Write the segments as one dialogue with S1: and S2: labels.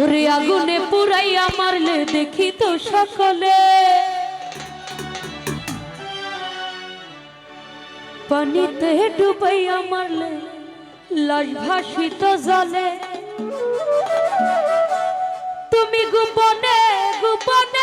S1: ওরে আগুনে পুরাইয়া মারলে দেখি তো সকলে। পানিতে ডুবাইয়া মারলে লাশ ভাসিত জলে। তুমি গোপনে গোপনে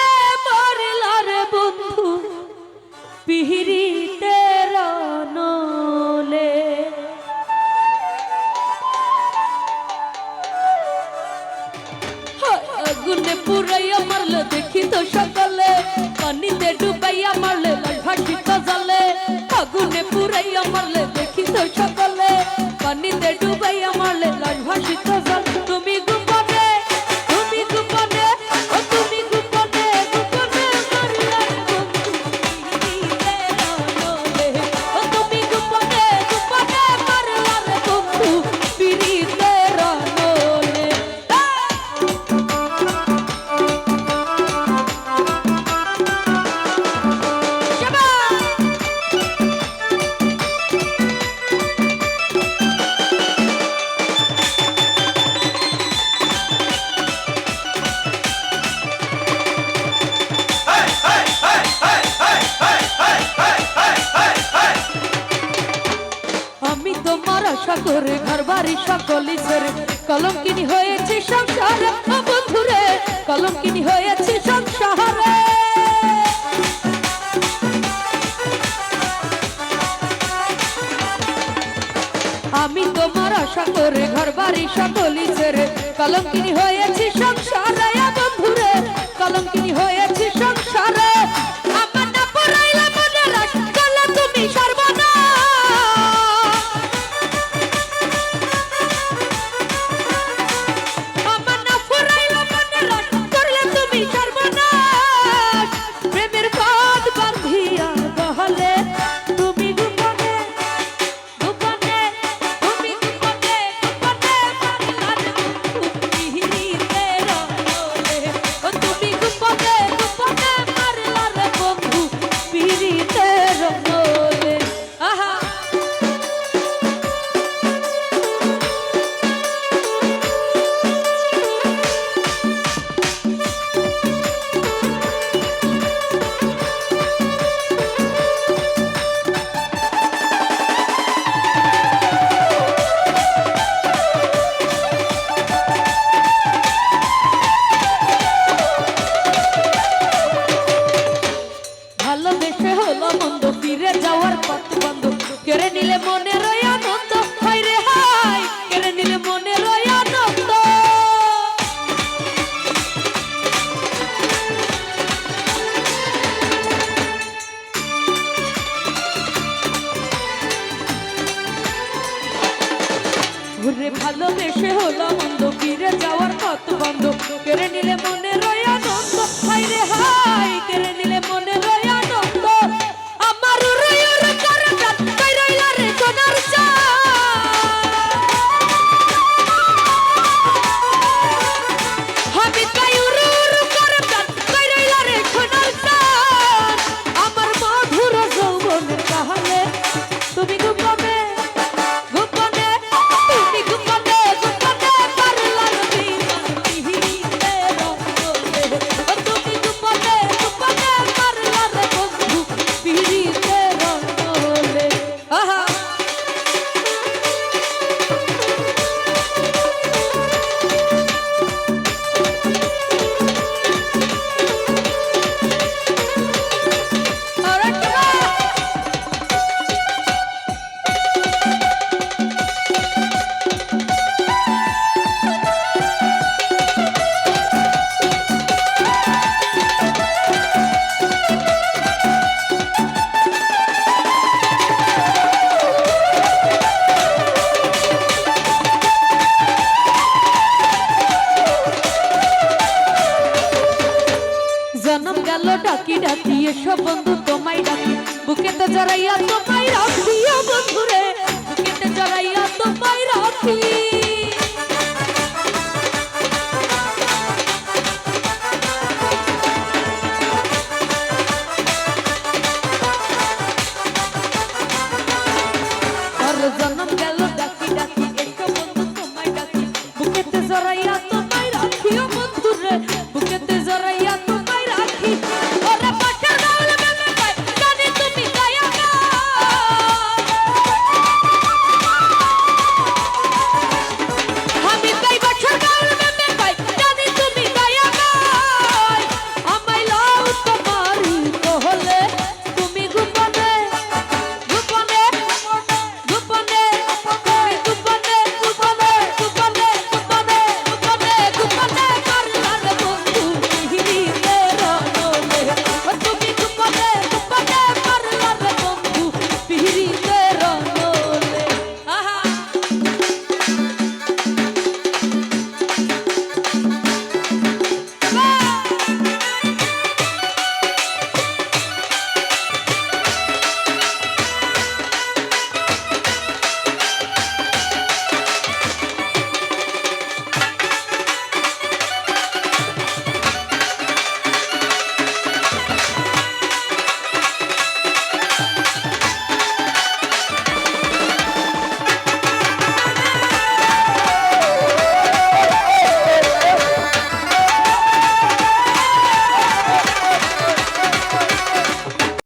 S1: আশা ঘর বাড়ি ছেড়ে। কলঙ্কিনী হয়েছে বন্ধুরে, কলঙ্কিনী হয়েছে আমি তোমার আশা করে ঘর বাড়ি সকলি ছেড়ে। কলঙ্কিনী হয়েছি ঘুরে ভালোবেসে হলো মন্দ ফিরে যাওয়ার কত বন্ধ। কেড়ে নিলে মনে তো ডাকি ডাকি, এসো বন্ধু, তোমায় ডাকি। বুকেতে জড়াইয়া তোমায় রাখি বন্ধু রে বুকেতে জড়াইয়া তোমায় রাখি। জনম গেল, ডাকি ডাকি, এসো বন্ধু, তোমায় ডাকি। বুকেতে জড়াইয়া